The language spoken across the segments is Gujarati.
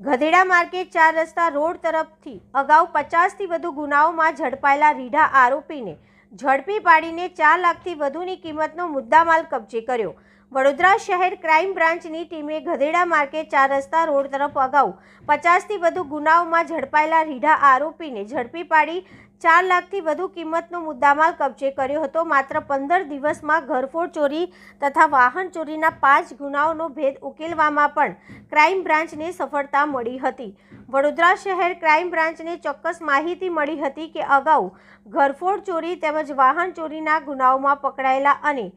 ગધેડા માર્કેટ ચાર રસ્તા રોડ તરફથી અગાઉ પચાસથી વધુ ગુનાઓમાં ઝડપાયેલા રીઢા આરોપીને ઝડપી પાડીને ચાર લાખથી વધુની કિંમતનો મુદ્દામાલ કબજે કર્યો. વડોદરા શહેર ક્રાઇમ બ્રાન્ચની ટીમે ગધેડા માર્કેટ ચાર રસ્તા રોડ તરફ અગાઉ પચાસથી વધુ ગુનાઓમાં ઝડપાયેલા રીઢા આરોપીને ઝડપી પાડી ચાર લાખથી વધુ કિંમતનો મુદ્દામાલ કબજે કર્યો હતો. માત્ર પંદર દિવસમાં ઘરફોડ ચોરી તથા વાહન ચોરીના પાંચ ગુનાઓનો ભેદ ઉકેલવામાં પણ ક્રાઇમ બ્રાન્ચને સફળતા મળી હતી. વડોદરા શહેર ક્રાઇમ બ્રાન્ચને ચોક્કસ માહિતી મળી હતી કે અગાઉ ઘરફોડ ચોરી તેમજ વાહન ચોરીના ગુનાઓમાં પકડાયેલા અને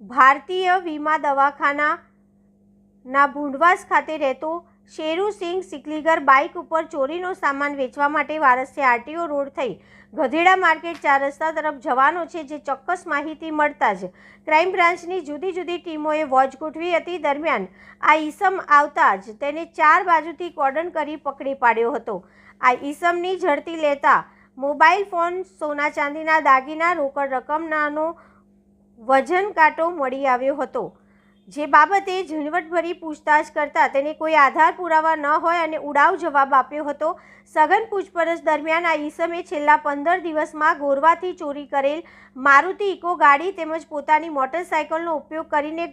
ભારતીય વીમા દવાખાનાના ભૂંડવાસ ખાતે રહેતો શેરુસિંહ સિકલીગર બાઇક ઉપર ચોરીનો સામાન વેચવા માટે વારસે આરટીઓ રોડ થઈ. ગધેડા માર્કેટ ચાર રસ્તા તરફ જવાનો છે જે ચોક્કસ માહિતી મળતા જ ક્રાઇમ બ્રાન્ચની જુદી જુદી ટીમોએ વોચ ગોઠવી હતી દરમિયાન આ ઈસમ આવતા જ તેને ચાર બાજુથી કોર્ડન કરી પકડી પાડ્યો હતો. આ ઈસમની ઝડતી લેતા મોબાઈલ ફોન સોના ચાંદીના દાગીના રોકડ રકમનાનો વજન કાંટો મળી આવ્યો હતો. જે બાબતે ઝીણવટભરી પૂછતાછ કરતા તેને કોઈ આધાર પુરાવા ન હોય અને ઉડાવ જવાબ આપ્યો હતો. સઘન પૂછપરછ દરમિયાન આ ઈસમે છેલ્લા પંદર દિવસમાં ગોરવાથી ચોરી કરેલ મારુતિ ઇકો ગાડી તેમજ પોતાની મોટરસાયકલનો ઉપયોગ કરીને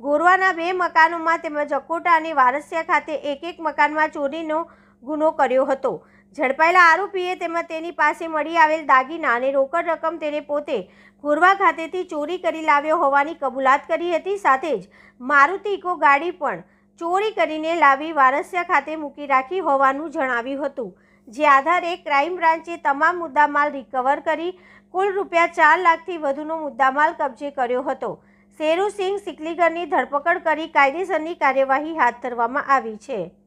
ગોરવાના બે મકાનોમાં તેમજ અકોટા અને વારસિયા ખાતે એક એક મકાનમાં ચોરીનો ગુનો કર્યો હતો. ઝડપાયેલા આરોપીએ તેમજ તેની પાસે મળી આવેલ દાગીના અને રોકડ રકમ તેને પોતે ગોરવા ખાતેથી ચોરી કરી લાવ્યો હોવાની કબૂલાત કરી હતી. સાથે જ મારુતિ ઇકો ગાડી પણ ચોરી કરીને લાવી વારસિયા ખાતે મૂકી રાખી હોવાનું જણાવ્યું હતું. જે આધારે ક્રાઇમ બ્રાન્ચે તમામ મુદ્દામાલ રિકવર કરી કુલ રૂપિયા ચાર લાખથી વધુનો મુદ્દામાલ કબજે કર્યો હતો. શેરુસિંહ સિકલીગરની ધરપકડ કરી કાયદેસરની કાર્યવાહી હાથ ધરવામાં આવી છે.